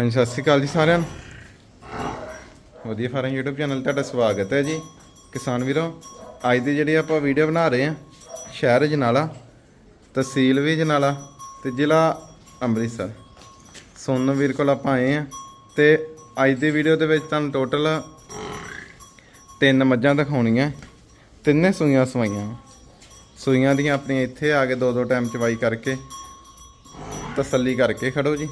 ਹਾਂਜੀ, ਸਤਿ ਸ਼੍ਰੀ ਅਕਾਲ ਜੀ ਸਾਰਿਆਂ ਨੂੰ। ਵਧੀਆ ਫਾਰਮ YouTube ਚੈਨਲ ਤੁਹਾਡਾ ਸਵਾਗਤ ਹੈ ਜੀ। ਕਿਸਾਨ ਵੀਰੋ, ਅੱਜ ਦੀ ਜਿਹੜੀ ਆਪਾਂ ਵੀਡੀਓ ਬਣਾ ਰਹੇ ਹਾਂ, ਸ਼ਹਿਰ ਜਨਾਲਾ, ਤਹਿਸੀਲ ਵੀ ਜਨਾਲਾ ਤੇ ਜ਼ਿਲ੍ਹਾ ਅੰਮ੍ਰਿਤਸਰ। ਸੋਨੂ ਵੀਰ ਕੋਲ ਆਪਾਂ ਆਏ ਹਾਂ ਤੇ ਅੱਜ ਦੀ ਵੀਡੀਓ ਦੇ ਵਿੱਚ ਤੁਹਾਨੂੰ ਟੋਟਲ ਤਿੰਨ ਮੱਝਾਂ ਦਿਖਾਉਣੀਆਂ, ਤਿੰਨੇ ਸੂਈਆਂ ਸਵਾਈਆਂ। ਸੂਈਆਂ ਦੀਆਂ ਆਪਣੀਆਂ ਇੱਥੇ ਆ ਕੇ ਦੋ ਦੋ ਟਾਈਮ ਚਵਾਈ ਕਰਕੇ ਤਸੱਲੀ ਕਰਕੇ ਖੜੋ ਜੀ।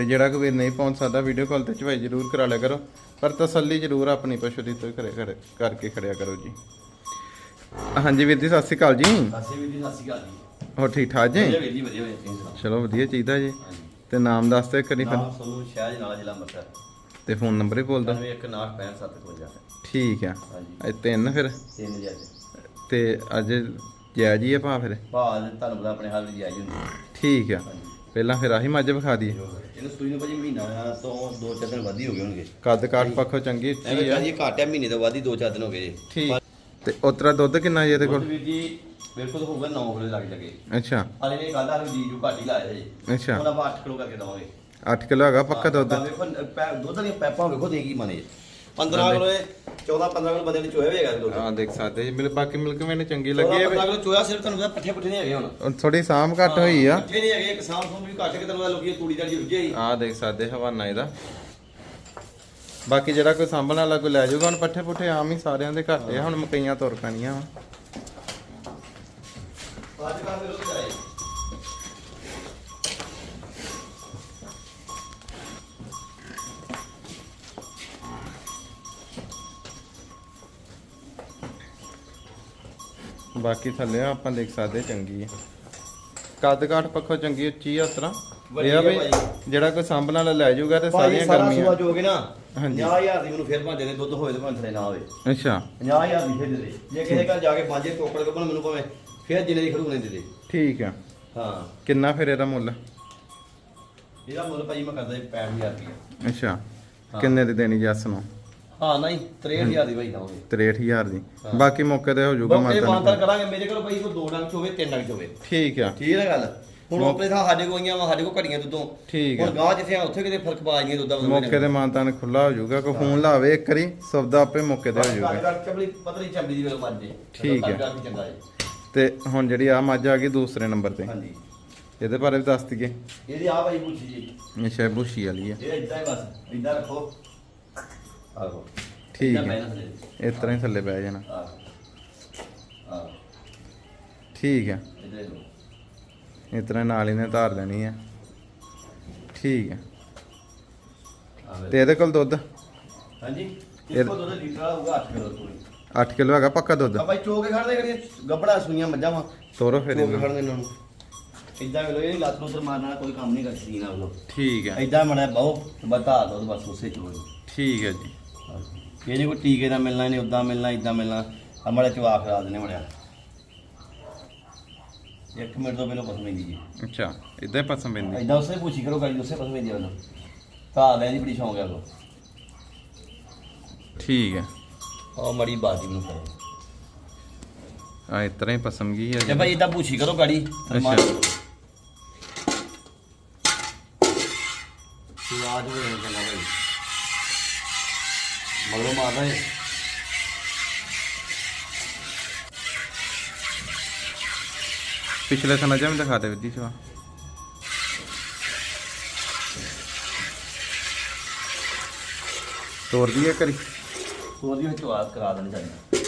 ਤੇ ਜਿਹੜਾ ਕੋਈ ਵੀਰ ਨਹੀਂ ਪਹੁੰਚ ਸਕਦਾ ਵੀਡੀਓ ਕਾਲ ਤੇ ਚਵਾਈ ਜ਼ਰੂਰ ਕਰਾ ਲਿਆ ਕਰੋ। ਪਰ ਤਸੱਲੀ ਜ਼ਰੂਰ ਆਪਣੀ ਪਸ਼ੂ ਦੀ ਤੋਂ ਕਰੇ ਕਰੇ- ਕਰਕੇ ਖੜਿਆ ਕਰੋ ਜੀ। ਹਾਂਜੀ ਵੀਰ ਜੀ ਸਤਿ ਸ਼੍ਰੀ ਅਕਾਲ ਜੀ। ਅਸੀਂ ਵੀ ਜੀ ਸਤਿ ਸ਼੍ਰੀ ਅਕਾਲ ਜੀ। ਹੋਰ ਠੀਕ ਠਾਕ ਜੀ? ਵਧੀਆ ਵੀਰ ਜੀ ਵਧੀਆ ਵਧੀਆ ਤੁਸੀਂ ਸੁਣਾਓ? ਚਲੋ ਵਧੀਆ ਚਾਹੀਦਾ ਜੀ। ਤੇ ਨਾਮ ਦੱਸ ਤੇ ਕਰੀ ਫਿਰ। ਨਾਮ ਸੋਨੂੰ ਸ਼ਹਿਜ ਨਾਲ ਜ਼ਿਲ੍ਹਾ ਅੰਮ੍ਰਿਤਸਰ। ਤੇ ਫੋਨ ਨੰਬਰ ਹੀ ਬੋਲ ਦੋ 916557 ਠੀਕ ਆ। ਹਾਂਜੀ। ਇਹ ਤਿੰਨ ਫਿਰ। ਤੇ ਅੱਜ ਜੈ ਜੀ ਆ ਭਾ ਫਿਰ। ਭਾਅ ਤੁਹਾਨੂੰ ਪਤਾ ਆਪਣੇ ਹਾਲ ਵਿੱਚ ਆਈ ਹੁੰਦੀ। ਠੀਕ ਆ। ਪਹਿਲਾਂ ਫਿਰ ਆਹੀ ਮੱਝ ਵਿਖਾ ਦਈਏ। ਇਹਨੂੰ ਸੂਈ ਨੂੰ ਭਾਜੀ ਮਹੀਨਾ ਤੋਂ ਦੋ ਚਾਰ ਦਿਨ ਵੱਧ ਹੀ ਗਏ ਹੋਣਗੇ। ਕੱਦ ਕਾਠ ਪੱਖੋਂ ਚੰਗੀ ਐਵੇਂ ਆ। ਭਾਜੀ ਘਾਟਿਆ ਮਹੀਨੇ ਤੋਂ ਵੱਧ ਦੋ ਚਾਰ ਦਿਨ ਹੋ ਗਏ ਜੀ। ਠੀਕ। ਤੇ ਉਤਰਾ ਦੁੱਧ ਕਿੰਨਾ ਜੀ ਇਹਦੇ ਕੋਲ? ਵੀਰ ਜੀ ਬਿਲਕੁਲ ਹੋਊਗਾ 9 ਕਿਲੋ ਲੱਗ ਜਾਗੇ। ਅੱਛਾ। ਹਾਲੇ ਨੇ ਕੱਲ ਜੀ ਜੋ ਘਾਟੀ ਲਾਇਆ ਜੀ। ਅੱਛਾ। ਆਪਾਂ 8 ਕਿਲੋ ਕਰਕੇ ਦਵਾਂਗੇ। 8 ਕਿਲੋ ਹੈਗਾ ਪੱਕਾ ਦੁੱਧ? ਹਾਂ, ਵੇਖੋ ਪੈ- ਦੁੱਧ ਦੀਆਂ ਪੈਪਾਂ ਵੇਖੋ ਦੇਗੀ ਮਨੇ 15 ਕਿਲੋ ਇਹ 14 15 ਕਿਲੋ ਬੰਦੇ ਨੇ ਚੋਇਆ ਹੋਏਗਾ ਦੁੱਧ ਹਾਂ ਦੇਖ ਸਕਦੇ ਜੀ। ਮਿਲ ਬਾਕੀ ਮਿਲਕ ਮੈਨੂੰ ਚੰਗੀ 14 ਲੱਗੀ 15 ਕਿਲੋ ਚੋਇਆ ਸਿਰਫ ਤੁਹਾਨੂੰ ਪਤਾ ਪੱਠੇ ਪੁੱਠੇ ਨਹੀਂ ਹੈਗੇ ਹੁਣ। ਥੋੜੀ ਸਾਮ ਘੱਟ ਹੋਈ ਆ। ਪੱਠੇ ਨਹੀਂ ਹੈਗੇ ਕਿਸਾਨ ਨੂੰ ਵੀ ਘੱਟ ਕੇ ਤੁਹਾਨੂੰ ਪਤਾ ਲੋਕੀ ਤੂੜੀ ਦਾ ਰੁੱਝੇ ਹੀ ਆ ਦੇਖ ਸਕਦੇ ਹਵਾਨਾ ਇਹਦਾ। ਬਾਕੀ ਜਿਹੜਾ ਕੋਈ ਸਾਂਭਣ ਵਾਲਾ ਕੋਈ ਲੈ ਜਾਊਗਾ ਹੁਣ ਪੱਠੇ ਪੁੱਠੇ ਆਮ ਹੀ ਸਾਰਿਆਂ ਦੇ ਘੱਟ ਆ। ਹੁਣ ਮਕਈਆਂ ਤੁਰ ਪੈਣੀਆਂ ਵਾਂ। ਅੱਜ ਕੱਲ੍ਹ ਦੇ ਲੋਕ ਆਏ ਬਾਕੀ ਥੱਲੇ ਆਪਾਂ ਦੇਖ ਸਕਦੇ ਚੰਗੀ ਆ। ਕੱਦ ਕਾਠ ਪੱਖੋਂ ਚੰਗੀ ਉੱਚੀ ਆ ਉਸ ਤਰ੍ਹਾਂ। ਇਹ ਆ ਵੀ। ਜਿਹੜਾ ਕੋਈ ਸਾਂਭਣ ਵਾਲਾ ਲੈ ਜਾਊਗਾ ਤੇ ਸਾਰੀਆਂ ਸਾਰਾ ਗਰਮੀਆਂ। ਸੁਆ ਜੋਗੇ ਨਾ ਹਾਂਜੀ। 50000 ਦੀ ਮੈਨੂੰ ਫਿਰ ਭਾਂਦੇ ਦੇ ਦੁੱਧ ਹੋਵੇ ਤੇ ਭਾਂਦੇ ਨਾ ਹੋਵੇ। ਅੱਛਾ। 50000 ਦੀ ਫਿਰ ਦੇ ਦੇ। ਜੇ ਕਿਸੇ ਘਰ ਜਾ ਕੇ ਬਾਜੇ ਟੋਕੜ ਕੇ ਮੈਨੂੰ ਭਾਵੇਂ ਫਿਰ ਜਿੰਨੇ ਦੀ ਖੜੂ ਦੇ ਦੇ। ਠੀਕ ਆ। ਹਾਂ। ਕਿੰਨਾ ਫਿਰ ਇਹਦਾ ਮੁੱਲ? ਇਹਦਾ ਮੁੱਲ ਭਾਈ ਮੈਂ ਕਰਦਾ 65000 ਰੁਪਏ ਅੱਛਾ। ਹਾਂ। ਕਿੰਨੇ ਦੀ ਦੇਣੀ ਜੱਸ ਨੂੰ? ਹਾਂ ਨਹੀਂ 63000 ਦੀ ਭਾਈ ਦਵਾਂਗੇ 63000 ਦੀ। ਹਾਂ। ਬਾਕੀ ਮੌਕੇ ਤੇ ਹੋ ਜਾਊਗਾ ਬੱਕਰੇ ਮਾਤਾ ਮਾਨਤਰ ਕਰਾਂਗੇ ਮੇਰੇ ਕੋਲ ਭਾਈ ਕੋ ਦੋ ਡੰਗ ਚ ਹੋਵੇ ਤਿੰਨ ਡੰਗ ਚ ਹੋਵੇ ਠੀਕ ਆ। ਠੀਕ ਹੈ ਗੱਲ? ਹੁਣ ਆਪਣੇ ਥਾਂ ਸਾਡੇ ਕੋਲ ਆਈਆਂ ਵਾ ਸਾਡੇ ਕੋਲ ਘੜੀਆਂ ਦੁੱਧੋਂ। ਠੀਕ ਹੁਣ ਆ ਗਾਂ ਜਿੱਥੇ ਆ ਉੱਥੇ ਕਿਤੇ ਫ਼ਰਕ ਪਾ ਜੀਆਂ ਦੁੱਧਾਂ ਮੌਕੇ ਤੇ ਮਾਨਤਾਨ ਖੁੱਲਾ ਹੋ ਜਾਊਗਾ ਕੋਈ ਫੋਨ ਲਾਵੇ ਇੱਕ ਵਾਰੀ ਸੌਦਾ ਆਪੇ ਮੌਕੇ ਤੇ ਹੋ ਜਾਊਗਾ। ਗੱਲ ਚਬਲੀ ਪਤਲੀ ਚੰਬੀ ਦੀ ਵੇਲ ਮਰ ਜੇ ਠੀਕ ਹੈ। ਹੈ ਤੇ ਹੁਣ ਜਿਹੜੀ ਆ ਮੱਝ ਆ ਗਈ ਦੂਸਰੇ ਨੰਬਰ ਤੇ। ਹਾਂਜੀ। ਇਹਦੇ ਬਾਰੇ ਵੀ ਦੱਸ ਦਈਏ। ਇਹਦੀ ਆ ਭਾਈ ਪੁੱਛੀ ਜੀ। ਅੱਛਾ ਬੁਸ਼ੀ ਵਾਲੀ ਆ। ਇਹ ਇਦਾਂ ਹੀ ਬਸ ਇਦਾਂ ਰੱਖੋ। ਆਹੋ। ਠੀਕ ਹੈ। ਇਸ ਤਰ੍ਹਾਂ ਹੀ ਥੱਲੇ ਬਹਿ ਜਾਣਾ। ਆਹ। ਆਹ। ਠੀਕ ਹੈ। ਇਧਰ ਲੋ ਇਸ ਤਰ੍ਹਾਂ ਨਾਲ ਹੀ ਨੇ ਧਾਰ ਦੇਣੀ ਆ ਠੀਕ ਹੈ। ਆਹ। ਤੇ ਇਹਦੇ ਕੋਲ ਦੁੱਧ? ਹਾਂਜੀ? ਇਹ- ਕੋ ਦੁੱਧ ਲੀਟਰ ਵਾਲਾ ਹੋਊਗਾ 8 ਕਿਲੋ ਪੂਰੀ 8 ਕਿਲੋ ਹੈਗਾ ਪੱਕਾ ਦੁੱਧ? ਆ ਭਾਈ ਚੋਕੇ ਖੜਦੇ ਕਰੀਏ ਗੱਬੜਾ ਸੁਈਆਂ ਮੱਝਾਂ ਵਾ। ਤੋਰੋ ਫਿਰ ਚੋਕੇ ਇਹਨੂੰ। ਖੜਦੇ ਇਹਨਾਂ ਨੂੰ। ਇਦਾਂ ਵੇਲੋ ਇਹ ਲੱਤ ਨੂੰ ਉਧਰ ਮਾਰਨ ਵਾਲਾ ਕੋਈ ਕੰਮ ਨਹੀਂ ਕਰਦੀ ਨਾ ਉਹ ਠੀਕ ਹੈ। ਇਦਾਂ ਮੜਾ ਬਹੁ ਬਤਾ ਦੋ ਬਸ ਉਸੇ ਚੋਏ ਠੀਕ ਹੈ ਜੀ। ਇਹ ਨਹੀਂ ਕੋਈ ਟੀਕੇ ਦਾ ਮਿਲਣਾ ਨਹੀਂ ਉਦਾਂ ਮਿਲਣਾ ਇਦਾਂ ਮਿਲਣਾ ਅਮੜੇ ਚਵਾ ਖਰਾ ਦੇਣੇ ਮੜਿਆ ਇੱਕ ਮਿੰਟ ਤੋਂ ਪਹਿਲਾਂ ਪਸਮੇ ਦੀ ਜੀ ਅੱਛਾ ਇਦਾਂ ਹੀ ਪਸੰਦ ਪੈਂਦੀ ਇਦਾਂ ਉਸੇ ਪੁੱਛੀ ਕਰੋ ਗਾੜੀ ਉਸੇ ਪਸਮੇ ਦੀ ਵੱਲੋਂ ਤਾਂ ਲੈ ਦੀ ਬੜੀ ਸ਼ੌਂਕ ਹੈ ਉਹ ਠੀਕ ਹੈ। ਆ ਮੜੀ ਬਾਜੀ ਨੂੰ ਕਰੋ ਆ ਇਸ ਤਰ੍ਹਾਂ ਹੀ ਪਸੰਦ ਗਈ ਹੈ। ਜੇ ਭਾਈ ਇਦਾਂ ਪੁੱਛੀ ਕਰੋ ਗਾੜੀ ਅੱਛਾ। ਆਜ ਹੋ ਰਿਹਾ ਚੰਗਾ ਭਾਈ ਮਗਰੋਂ ਮਾਰਦਾ ਹੈ ਪਿਛਲੇ ਸਨਾਂ ਜਿਵੇਂ ਦਿਖਾ ਦੇ ਵਿੱਦੀ ਚਵਾ ਤੋਰ ਦਈਏ ਕਰੀ ਉਹਦੀ ਵਿੱਚ ਆਵਾਜ਼ ਕਰਾ ਦੇਣੀ ਸਾਡੀ।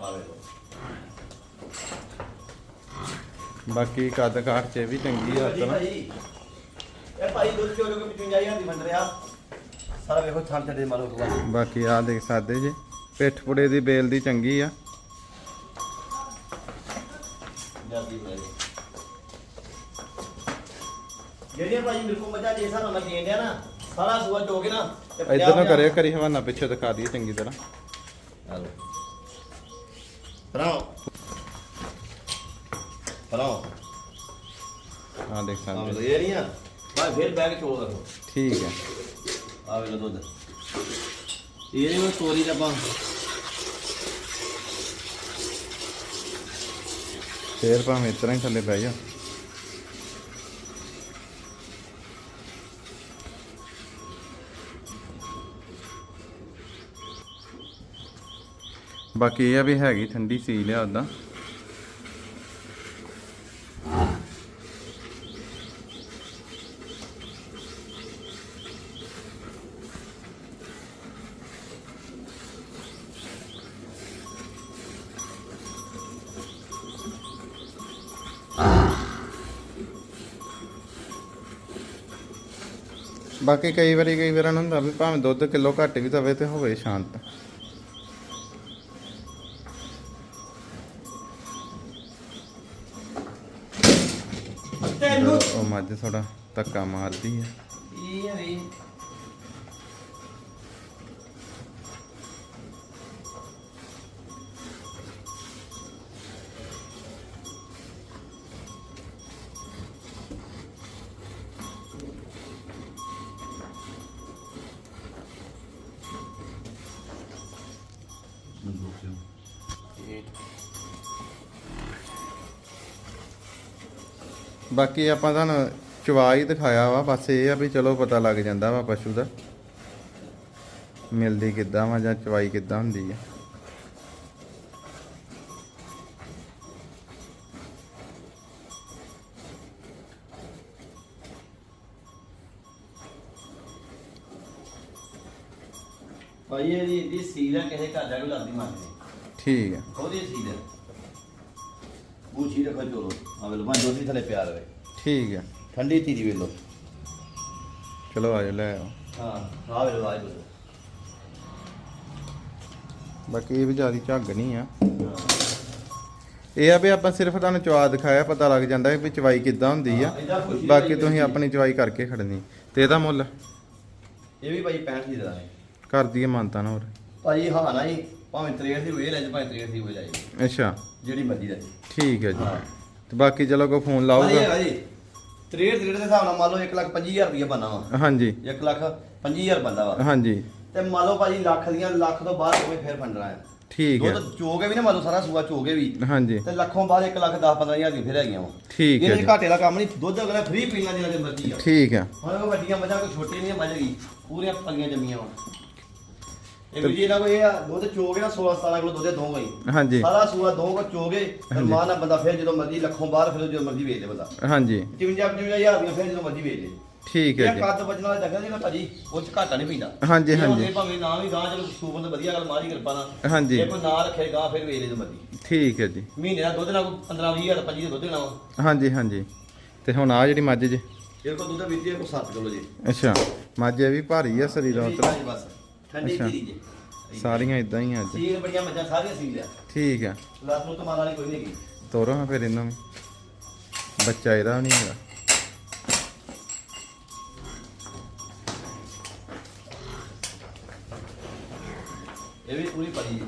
ਆਵੇ ਬਾਕੀ ਕੱਦ ਕਾਠ ਚ ਇਹ ਵੀ ਚੰਗੀ ਇਹ ਭਾਈ ਦੁੱਧ ਕਿਉਂ ਜੋ ਕਿ 55000 ਦੀ ਮੰਨ ਰਿਹਾ। ਸਾਰਾ ਵੇਖੋ ਥਾਂ ਤੇ ਮਾਰੋ ਕੋ ਬਾਕੀ ਆ ਦੇਖ ਸਕਦੇ ਜੇ ਪਿੱਠ ਪੁੜੇ ਦੀ ਬੇਲ ਦੀ ਚੰਗੀ ਆ। ਜਲਦੀ ਬੋਲੇ। ਜਿਹੜੀਆਂ ਭਾਈ ਮੇਰੇ ਕੋ ਮੱਝਾਂ ਜੇ ਸਾਨੂੰ ਮੈਂ ਦੇਣ ਡਿਆ ਨਾ ਸਾਰਾ ਸੂਆ ਕੇ ਨਾ ਤੇ ਇਧਰ ਨੂੰ ਕਰਿਓ ਕਰੀ ਹਵਾਨਾ ਪਿੱਛੇ ਦਿਖਾ ਦਈਏ ਚੰਗੀ ਤਰ੍ਹਾਂ। ਹਲੋ ਪਰਾਓ ਪਰਾਓ ਆ ਦੇਖ ਸਕਦੇ ਇਹ ਨਹੀਂ ਆ ਭਾਈ ਫਿਰ ਬੈਗ ਚੋਲ ਰੱਖੋ। ਠੀਕ ਹੈ। ਆ ਵੇ ਲੋ ਦੁੱਧ। ਇਹਦੇ ਵਿੱਚ ਤੋਰੀ ਦਾ ਆਪਾਂ ਫੇਰ ਭਾਵੇਂ ਇਸ ਤਰ੍ਹਾਂ ਹੀ ਥੱਲੇ ਪੈ ਜਾ। ਬਾਕੀ ਇਹ ਵੀ ਹੈਗੀ ਠੰਡੀ ਸੀ ਲਿਆ ਉਹਦਾ ਬਾਕੀ ਕਈ ਵਾਰੀ ਕਈ ਵਾਰਾਂ ਹੁੰਦਾ ਵੀ ਭਾਵੇਂ ਦੁੱਧ ਕਿਲੋ ਘੱਟ ਵੀ ਤਵੇ ਤੇ ਹੋਵੇ ਸ਼ਾਂਤ। ਤੈਨੂੰ ਉਹ ਮੱਝ ਥੋੜਾ ਧੱਕਾ ਮਾਰਦੀ ਹੈ ਵੀ ਬਾਕੀ ਆਪਾਂ ਤੁਹਾਨੂੰ ਚਵਾ ਹੀ ਦਿਖਾਇਆ ਵਾ, ਬਸ ਇਹ ਆ ਵੀ ਚਲੋ ਪਤਾ ਲੱਗ ਜਾਂਦਾ ਵਾ ਪਸ਼ੂ ਦਾ। ਮਿਲਦੀ ਕਿੱਦਾਂ ਵਾ ਜਾਂ ਚਵਾਈ ਕਿੱਦਾਂ ਹੁੰਦੀ ਆ। ਭਾਈ ਇਹ ਦੀ ਦੀ ਸੀਲ ਹੈ ਕਿਸੇ ਘਰ ਜਾ ਕੇ ਲੱਗਦੀ ਮੰਗਦੇ ਠੀਕ ਆ। ਉਹਦੀ ਸੀਲ ਹੈ ਬੂਛੀ ਰੱਖੋ ਚੋਲੋ ਆ ਵੇਲੋ ਮੈਂ ਦੁੱਧ ਵੀ ਥੱਲੇ ਪਿਆ ਰਵੇ। ਠੀਕ ਆ। ਠੰਡੀ ਧੀਰੀ ਵੇਲੋ। ਚਲੋ ਆਜੋ ਲੈ ਆਓ। ਹਾਂ ਆ ਵੇਲੋ ਆ ਵੇਲੋ। ਬਾਕੀ ਇਹ ਵੀ ਜ਼ਿਆਦਾ ਝੱਗ ਨਹੀਂ ਆ। ਇਹ ਆ ਵੀ ਆਪਾਂ ਸਿਰਫ ਤੁਹਾਨੂੰ ਚਵਾ ਦਿਖਾਇਆ ਪਤਾ ਲੱਗ ਜਾਂਦਾ ਵੀ ਚਵਾਈ ਕਿੱਦਾਂ ਹੁੰਦੀ ਆ। ਬਾਕੀ ਤੁਸੀਂ ਆਪਣੀ ਚਵਾਈ ਕਰਕੇ ਖੜਨੀ। ਤੇ ਇਹਦਾ ਮੁੱਲ? ਇਹ ਵੀ ਭਾਈ 65 ਦੀ ਦਾ ਹੈ ਕਰ ਦਈਏ ਮਾਨਤਾ ਨਾ ਹੋਰ। ਭਾਈ ਹਾਂ ਨਾ ਜੀ ਭਾਵੇਂ 63 ਦੀ ਹੋਏ ਲੈ ਜਾ ਭਾਵੇਂ 63 ਦੀ ਹੋ ਜਾਏ ਅੱਛਾ। ਜਿਹੜੀ ਮਰਜ਼ੀ ਦਾ ਠੀਕ ਹੈ ਜੀ। ਹਾਂ। ਤੇ ਬਾਕੀ ਚਲੋ ਕੋਈ ਫੋਨ ਭਾਈ ਲਾਊਗਾ ਹੈਗਾ ਜੀ। 63 63 ਦੇ ਹਿਸਾਬ ਨਾਲ ਮੰਨ ਲਓ 1 ਲੱਖ 25000 ਰੁਪਏ ਬੰਨਾ ਵਾ। ਹਾਂਜੀ। 1 ਲੱਖ 25000 ਬੰਦਾ ਵਾ। ਹਾਂਜੀ। ਤੇ ਮੰਨ ਲਓ ਭਾਜੀ ਲੱਖ ਦੀਆਂ ਲੱਖ ਤੋਂ ਬਾਅਦ ਕੋਈ ਫੇਰ ਫੰਡਣਾ ਹੈ। ਠੀਕ ਹੈ। ਦੁੱਧ ਚੋਗੇ ਵੀ ਨਾ ਮੰਨ ਲਓ ਸਾਰਾ ਸੂਆ ਚੋਗੇ ਵੀ। ਹਾਂਜੀ। ਤੇ ਲੱਖੋਂ ਬਾਅਦ 1 ਲੱਖ 10 15000 ਦੀਆਂ ਫੇਰ ਹੈਗੀਆਂ ਵਾ। ਠੀਕ ਹੈ ਇਹਦੇ ਜੀ। ਘਾਟੇ ਦਾ ਕੰਮ ਨਹੀਂ ਦੁੱਧ ਅਗਲਾ ਫ੍ਰੀ ਪੀਣਾ ਜਿੰਨਾ ਦੇ ਮਰਜ਼ੀ ਆ। ਠੀਕ ਹੈ। ਹੁਣ ਉਹ ਵੱਡੀਆਂ ਮੱਝਾਂ ਕੋਈ ਛੋਟੀ ਨਹੀਂ ਮੱਝ ਗਈ ਪੂਰੀਆਂ ਪਲੀਆਂ ਜੰਮੀਆਂ ਵਾ। ਇਹ ਵੀ ਜੀ ਇਹਨਾਂ ਕੋ ਇਹ ਆ ਦੁੱਧ ਚੋਗੇ ਨਾ 16 17 ਕਿਲੋ ਦੁੱਧ ਦੋਗਾ ਹੀ। ਹਾਂਜੀ। ਸਾਰਾ ਸੂਆ ਦੋ ਕੋ ਚੋਗੇ ਤੇ ਹਾਂਜੀ। ਮਾਂ ਨਾਲ ਬੰਦਾ ਫਿਰ ਜਦੋਂ ਮਰਜ਼ੀ ਲੱਖੋਂ ਬਾਹਰ ਫਿਰ ਜਦੋਂ ਮਰਜ਼ੀ ਵੇਚ ਦੇ ਬੰਦਾ। ਹਾਂਜੀ। 55 55000 ਦੀਆਂ ਫਿਰ ਜਦੋਂ ਮਰਜ਼ੀ ਵੇਚ ਦੇ। ਠੀਕ ਹੈ ਇਹ ਜੀ। ਕੱਦ ਬਚਣ ਵਾਲਾ ਜਗ੍ਹਾ ਜੀ ਨਾ ਭਾਜੀ ਉਹ ਚ ਘਾਟਾ ਨਹੀਂ ਪੈਂਦਾ। ਹਾਂਜੀ, ਇਹ ਹਾਂਜੀ। ਹੁੰਦੇ ਭਾਵੇਂ ਨਾ ਵੀ ਗਾਂ ਚਲੋ ਸੂਬਨ ਤੇ ਵਧੀਆ ਗੱਲ ਮਾਰੀ ਕਿਰਪਾ ਨਾਲ। ਹਾਂਜੀ। ਜੇ ਕੋਈ ਨਾ ਰੱਖੇ ਗਾਂ ਫਿਰ ਵੇਚ ਦੇ ਜਦੋਂ ਮਰਜ਼ੀ। ਠੀਕ ਹੈ ਜੀ। ਮਹੀਨੇ ਦਾ ਦੁੱਧ ਨਾਲ 15 20000 25 ਦਾ ਦੁੱਧ ਦੇਣਾ ਵਾ। ਹਾਂਜੀ ਹਾਂਜੀ। ਤੇ ਹੁਣ ਆ ਜਿਹੜੀ ਮੱਝ ਜੀ। ਇਹ ਕੋ ਦੁੱਧ ਵੀਤੀ ਕੋ 7 ਕਿਲੋ ਜੀ। ਅੱਛਾ। ਮੱਝ ਇਹ ਵੀ ਭਾਰੀ ਆ ਸਰੀਰੋਂ ਤੋਂ ਬਸ। ਠੰਡੀ ਅੱਛਾ। ਸਾਰੀਆਂ ਇਦਾਂ ਹੀ ਆ ਅੱਜ। ਸੀਲ ਬੜੀਆਂ ਮੱਝਾਂ ਸਾਰੀਆਂ ਸੀਲ ਆ। ਠੀਕ ਆ। ਲੱਤ ਨੂੰ ਤਮਾਨ ਵਾਲੀ ਕੋਈ ਨਹੀਂ ਹੈਗੀ। ਤੋਰੋ ਹਾਂ ਫਿਰ ਇਹਨਾਂ ਨੂੰ। ਬੱਚਾ ਇਹਦਾ ਨਹੀਂ ਹੈਗਾ। ਇਹ ਵੀ ਪੂਰੀ ਪਰੀ ਜੀ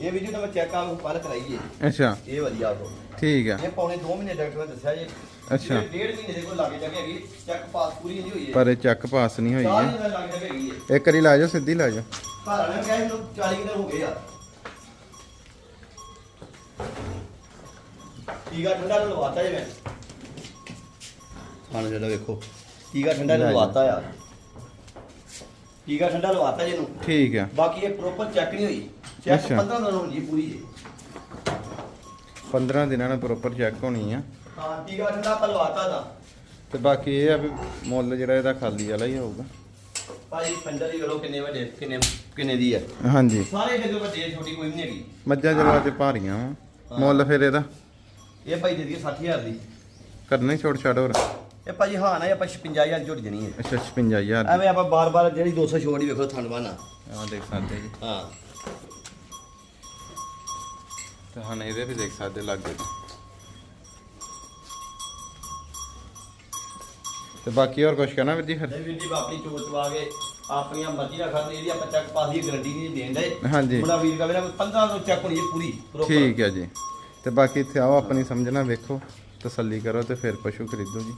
ਇਹ ਵੀ ਜਦੋਂ ਮੈਂ ਚੈੱਕ ਆਪ ਕੱਲ ਕਰਾਈ ਹੈ। ਅੱਛਾ। ਇਹ ਵਧੀਆ ਉਹ। ਠੀਕ ਆ। ਇਹ ਪੌਣੇ 2 ਮਹੀਨੇ ਡਾਕਟਰ ਨੇ ਦੱਸਿਆ ਜੀ ਅੱਛਾ। ਡੇਢ ਮਹੀਨੇ ਦੇ ਕੋਲ ਲਾਗੇ ਜਾ ਕੇ ਹੈਗੀ ਚੈੱਕ ਪਾਸ ਪੂਰੀ ਨਹੀਂ ਹੋਈ ਹੈ ਪਰ ਇਹ ਚੱਕ ਪਾਸ ਨਹੀਂ ਹੋਈ ਹੈ। ਦਿਨ ਲੱਗ ਜਾ ਕੇ ਹੈਗੀ ਹੈ ਇੱਕ ਵਾਰੀ ਲਾ ਜਾਓ ਸਿੱਧੀ ਲਾ ਜਾਓ ਘਰ ਵਾਲਿਆਂ ਨੇ ਕਿਹਾ ਇਹਨੂੰ 40 ਦਿਨ ਹੋ ਗਏ ਆ। ਟੀਕਾ ਠੰਡਾ ਨੂੰ ਲਵਾਤਾ ਜੀ ਮੈਂ। ਖਾਣ ਜਿਹੜਾ ਵੇਖੋ। ਟੀਕਾ ਠੰਡਾ ਨੂੰ ਜੀ। ਲਵਾਤਾ ਆ। ਟੀਕਾ ਠੰਡਾ ਲਵਾਤਾ ਜੀ ਇਹਨੂੰ। ਠੀਕ ਆ। ਬਾਕੀ ਇਹ ਪ੍ਰੋਪਰ ਚੈੱਕ ਨਹੀਂ ਹੋਈ। ਚੈੱਕ ਅੱਛਾ। 15 ਦਿਨ ਹੋਣੀ ਜੀ ਪੂਰੀ ਜੀ। 15 ਦਿਨਾਂ ਨਾਲ ਪ੍ਰੋਪਰ ਚੈੱਕ ਹੋਣੀ ਆ। ਹਾਂ ਠੰਡਾ ਦਾ ਤੇ। ਬਾਕੀ ਇਹ ਆ ਵੀ ਮੁੱਲ ਜਿਹੜਾ ਇਹਦਾ ਖਾਲੀ ਵਾਲਾ ਹੀ ਹੋਊਗਾ। ਭਾਈ ਪੰਜਰ ਦੀ ਵੇਲੋ ਕਿੰਨੇ ਵੱਡੇ ਕਿੰਨੇ ਕਿੰਨੇ ਦੀ ਹੈ ਹਾਂਜੀ। ਸਾਰੇ ਜਿਹੜੇ ਵੱਡੇ ਆ, ਛੋਟੀ ਕੋਈ ਵੀ ਨਹੀਂ ਹੈਗੀ। ਮੱਝਾਂ ਚਲੋ ਅੱਜ ਭਾਰੀਆਂ ਵਾ। ਹਾਂ। ਮੁੱਲ ਫਿਰ ਇਹਦਾ? ਇਹ ਭਾਈ ਦੇ ਦਈਏ 60000 ਦੀ। ਕਰਨੇ ਛੋਟ ਛਾੜ ਹੋਰ। ਇਹ ਭਾਜੀ ਹਾਂ ਨਾ ਇਹ ਆਪਾਂ 56000 ਝੋਟ ਜਣੀ ਹੈ। ਅੱਛਾ 56000 ਐਵੇਂ ਆਪਾਂ ਬਾਰ-ਬਾਰ ਜਿਹੜੀ 200 ਛੋੜ ਹੀ ਵੇਖੋ ਥੰਡਵਾਨਾ ਆ ਦੇਖ ਸਕਦੇ ਜੀ। ਹਾਂ। ਤੇ ਹੁਣ ਇਹਦੇ ਵੀ ਦੇਖ ਸਕਦੇ ਲੱਗੇ ਤੇ ਬਾਕੀ ਹੋਰ ਕੁਝ ਕਹਿਣਾ ਵੀਰ ਜੀ ਫਿਰ? ਵੀਰ ਜੀ ਆਪਣੀ ਚੋਟ ਚਵਾ ਕੇ ਆਪਣੀਆਂ ਮਰਜ਼ੀ ਨਾਲ ਖੜਨ ਇਹਦੀ ਆਪਾਂ ਚੈੱਕ ਪਾਸ ਦੀ ਗਾਰੰਟੀ ਨਹੀਂ ਦੇਣ ਦੇ ਹਾਂਜੀ। ਮੁੰਡਾ ਵੀਰ ਕਹੇ ਨਾ 15 ਤੋਂ ਚੈੱਕ ਹੋਣੀ ਹੈ ਪੂਰੀ proper। ਠੀਕ ਹੈ ਜੀ। ਤੇ ਬਾਕੀ ਇੱਥੇ ਆਓ ਆਪਣੀ ਸਮਝਣਾ ਵੇਖੋ ਤਸੱਲੀ ਕਰੋ ਤੇ ਫਿਰ ਪਸ਼ੂ ਖਰੀਦੋ ਜੀ।